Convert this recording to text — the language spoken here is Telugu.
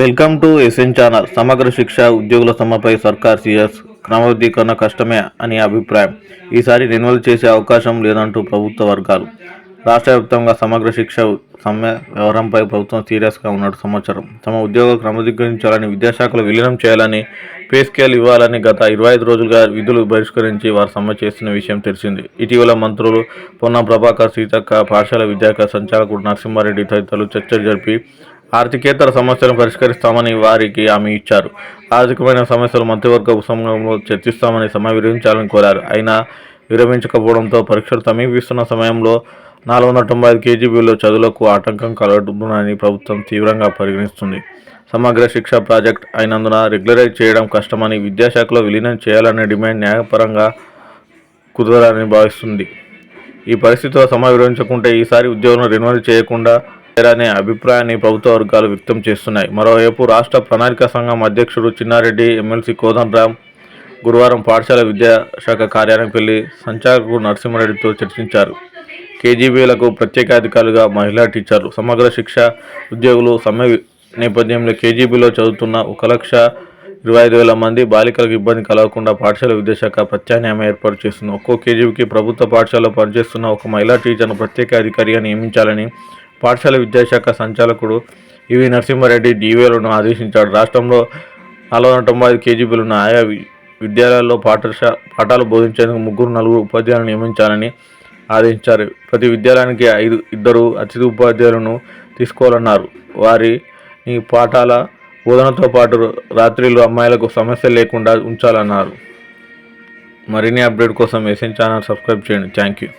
Welcome to SN channel. సమగ్ర శిక్ష ఉద్యోగుల సమ్మెపై సర్కార్ సీఎస్ క్రమబద్ధీకరణ కష్టమే అని అభిప్రాయం. ఈసారి రెన్యువల్ చేసే అవకాశం లేదంటూ ప్రభుత్వ వర్గాలు. రాష్ట్ర వ్యాప్తంగా సమగ్ర శిక్ష సమ్మె వ్యవహారంపై ప్రభుత్వం సీరియస్గా ఉన్నట్టు సమాచారం. తమ ఉద్యోగ క్రమబద్ధీకరించాలని విద్యాశాఖలో విలీనం చేయాలని పే స్కేల్ ఇవ్వాలని గత ఇరవై ఐదు రోజులుగా విధులు బహిష్కరించి వారు సమ్మె చేస్తున్న విషయం తెలిసింది. ఇటీవల మంత్రులు పొన్నం ప్రభాకర్ సీతక్క పాఠశాల విద్యాక సంచాలకుడు నరసింహారెడ్డి తదితరులు చర్చలు జరిపి ఆర్థికేతర సమస్యలను పరిష్కరిస్తామని వారికి హామీ ఇచ్చారు. ఆర్థికమైన సమస్యలు మంత్రివర్గ ఉపసంఘంలో చర్చిస్తామని సమ్మె విరమించాలని కోరారు. అయినా విరమించకపోవడంతో పరీక్షలు సమీపిస్తున్న సమయంలో నాలుగు వందల తొంభై ఐదు కేజీబీలో చదువులకు ఆటంకం కలగడుతుందని ప్రభుత్వం తీవ్రంగా పరిగణిస్తుంది. సమగ్ర శిక్ష ప్రాజెక్ట్ అయినందున రెగ్యులరైజ్ చేయడం కష్టమని విద్యాశాఖలో విలీనం చేయాలనే డిమాండ్ న్యాయపరంగా కుదరని భావిస్తుంది. ఈ పరిస్థితిలో సమ విరమించకుంటే ఈసారి ఉద్యోగులను రెన్యువల్ చేయకుండా అనే అభిప్రాయాన్ని ప్రభుత్వ వర్గాలు వ్యక్తం చేస్తున్నాయి. మరోవైపు రాష్ట్ర ప్రణాళిక సంఘం అధ్యక్షుడు చిన్నారెడ్డి ఎమ్మెల్సీ కోదండరామ్ గురువారం పాఠశాల విద్యాశాఖ కార్యాలయంకి వెళ్ళి సంచాలకుడు నరసింహారెడ్డితో చర్చించారు. కేజీబీలకు ప్రత్యేకాధికారులుగా మహిళా టీచర్లు సమగ్ర శిక్ష ఉద్యోగులు సమ్మె నేపథ్యంలో కేజీబీలో చదువుతున్న ఒక లక్ష ఇరవై ఐదు వేల మంది బాలికలకు ఇబ్బంది కలగకుండా పాఠశాల విద్యాశాఖ ప్రత్యామ్నాయం ఏర్పాటు చేస్తుంది. ఒక్కో కేజీబీకి ప్రభుత్వ పాఠశాలలో పనిచేస్తున్న ఒక మహిళా టీచర్ను ప్రత్యేక అధికారిగా నియమించాలని పాఠశాల విద్యాశాఖ సంచాలకుడు ఇవి నరసింహారెడ్డి డీవీలను ఆదేశించాడు. రాష్ట్రంలో నాలుగు వందల తొంభై ఐదు కేజీబీలు ఉన్న ఆయా విద్యాలయాల్లో పాఠశా పాఠాలు బోధించేందుకు ముగ్గురు నలుగురు ఉపాధ్యాయులను నియమించాలని ఆదేశించారు. ప్రతి విద్యాలయానికి ఐదు ఇద్దరు అతిథి ఉపాధ్యాయులను తీసుకోవాలన్నారు. వారిని పాఠాల బోధనతో పాటు రాత్రిలో అమ్మాయిలకు సమస్య లేకుండా ఉంచాలన్నారు. మరిన్ని అప్డేట్ కోసం ఎస్ఎన్ ఛానల్ సబ్స్క్రైబ్ చేయండి. Thank you.